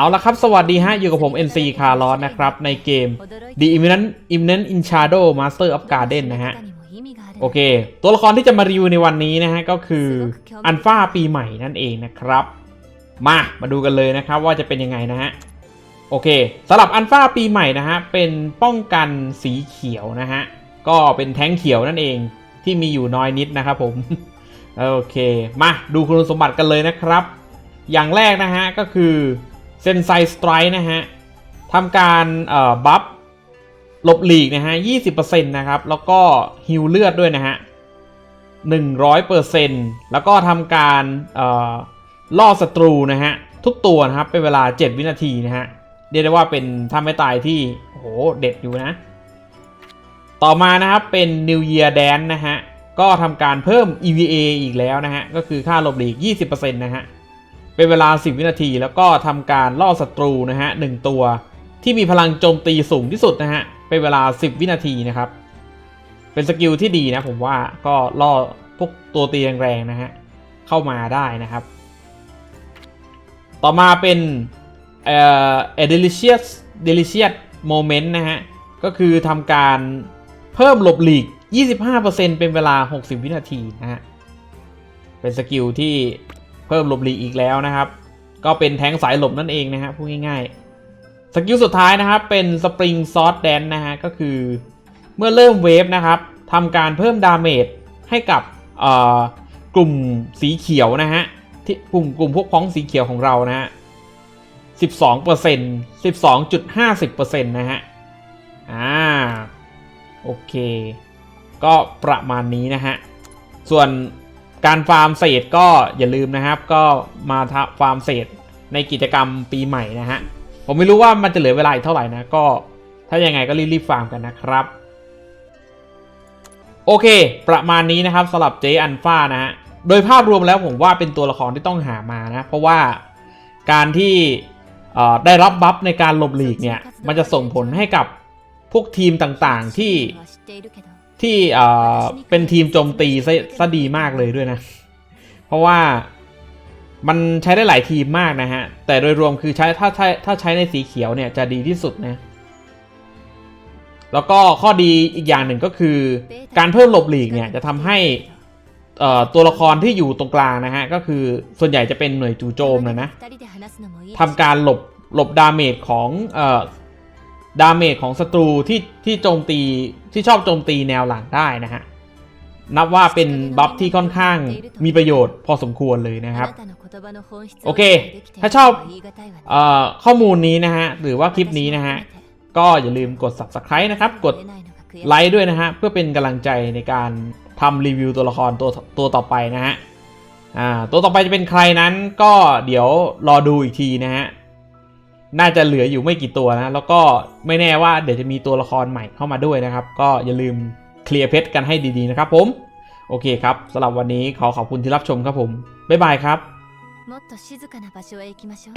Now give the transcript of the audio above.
เอาละครับ สวัสดีฮะ อยู่กับผม NC c a r l o s นะครับ ในเกม The Imminent Imminent in Shadow Master of Garden นะฮะ โอเค ตัวละครที่จะมารีวิวในวันนี้นะฮะ ก็คืออันฟ้าปีใหม่นั่นเองนะครับ มา มาดูกันเลยนะครับว่าจะเป็นยังไงนะฮะ โอเคสำหรับอันฟ้าปีใหม่นะฮะ เป็นป้องกันสีเขียวนะฮะ ก็เป็นแท้งเขียวนั่นเองที่มีอยู่น้อยนิดนะครับผม โอเค มาดูคุณสมบัติกันเลยนะครับ อย่างแรกนะฮะก็คือ เซนไซสไตร์นะฮะทำการบัฟหลบหลีกนะฮะ20%นะครับ แล้วก็ฮิวเลือดด้วยนะฮะ100%แล้วก็ทำการล่อศัตรูนะฮะ ทุกตัวนะครับ เป็นเวลา7วินาทีนะฮะ เรียกได้ว่าเป็นทำให้ตายที่ โอ้โห เด็ดอยู่นะ ต่อมานะครับ เป็น New Year Dance นะฮะ ก็ทำการเพิ่ม EVA อีกแล้วนะฮะ ก็คือค่าหลบหลีก 20%นะฮะ เป็นเวลา 10 วินาที แล้วก็ทำการล่อศัตรูนะฮะหนึ่งตัว ที่มีพลังโจมตีสูงที่สุดนะฮะเป็นเวลา 10 วินาทีนะครับ เป็นสกิลที่ดีนะผมว่าก็ล่อพวกตัวตีแรงๆนะฮะเข้ามาได้นะครับ ต่อมาเป็นเอ่อ delicious delicious moment นะฮะก็คือทำการเพิ่มหลบหลีก 25%เป็นเวลา 60 วินาทีนะฮะ เป็นสกิลที่ เพิ่มหลบหลีกอีกแล้วนะครับ ก็เป็นแทงสายหลบนั่นเองนะฮะพูดง่ายๆสกิลสุดท้ายนะครับเป็นสปริงซอสแดนนะฮะก็คือเมื่อเริ่มเวฟนะครับทำการเพิ่มดาเมจให้กับกลุ่มสีเขียวนะฮะที่กลุ่มกลุ่มพวกพ้องสีเขียวของเรานะฮะ12% 12.50%นะฮะ อ่า โอเค ก็ประมาณนี้นะฮะ ส่วน การฟาร์มเศษก็อย่าลืมนะครับ ก็มาทฟาร์มเศษในกิจกรรมปีใหม่นะฮะ ผมไม่รู้ว่ามันจะเหลือเวลาอีกเท่าไหร่นะ ก็ถ้ายังไงก็รีบๆฟาร์มกันนะครับ โอเค ประมาณนี้นะครับสำหรับเจอันฟ้านะฮะ โดยภาพรวมแล้วผมว่าเป็นตัวละครที่ต้องหามานะ เพราะว่าการที่ได้รับบัฟในการหลบหลีกเนี่ย มันจะส่งผลให้กับพวกทีมต่างๆที่ ที่เป็นทีมโจมตีซะซะดีมากเลยด้วยนะ เพราะว่ามันใช้ได้หลายทีมมากนะฮะ แต่โดยรวมคือใช้ถ้าใช้ถ้าใช้ในสีเขียวเนี่ยจะดีที่สุดนะ แล้วก็ข้อดีอีกอย่างหนึ่งก็คือ การเพิ่มหลบหลีกเนี่ยจะทำให้ตัวละครที่อยู่ตรงกลางนะฮะ ก็คือส่วนใหญ่จะเป็นหน่วยจู่โจมนะนะทำการหลบหลบดาเมจของ ดาเมจของศัตรูที่ที่โจมตีที่ชอบโจมตีแนวหลังได้นะฮะ นับว่าเป็นบัฟที่ค่อนข้างมีประโยชน์พอสมควรเลยนะครับ โอเค ถ้าชอบอข้อมูลนี้นะฮะ หรือว่าคลิปนี้นะฮะ ก็อย่าลืมกด subscribe นะครับ กดไลค์ด้วยนะฮะ เพื่อเป็นกำลังใจในการทำรีวิวตัวละครตัวตัวต่อไปนะฮะตัวต่อไปจะเป็นใครนั้นก็เดี๋ยวรอดูอีกทีนะฮะ น่าจะเหลืออยู่ไม่กี่ตัวนะ แล้วก็ไม่แน่ว่าเดี๋ยวจะมีตัวละครใหม่เข้ามาด้วยนะครับ ก็อย่าลืมเคลียร์เพชรกันให้ดีๆนะครับผม โอเคครับสำหรับวันนี้ขอขอบคุณที่รับชมครับผม บ๊ายบายครับ もっと静かな場所へ行きましょう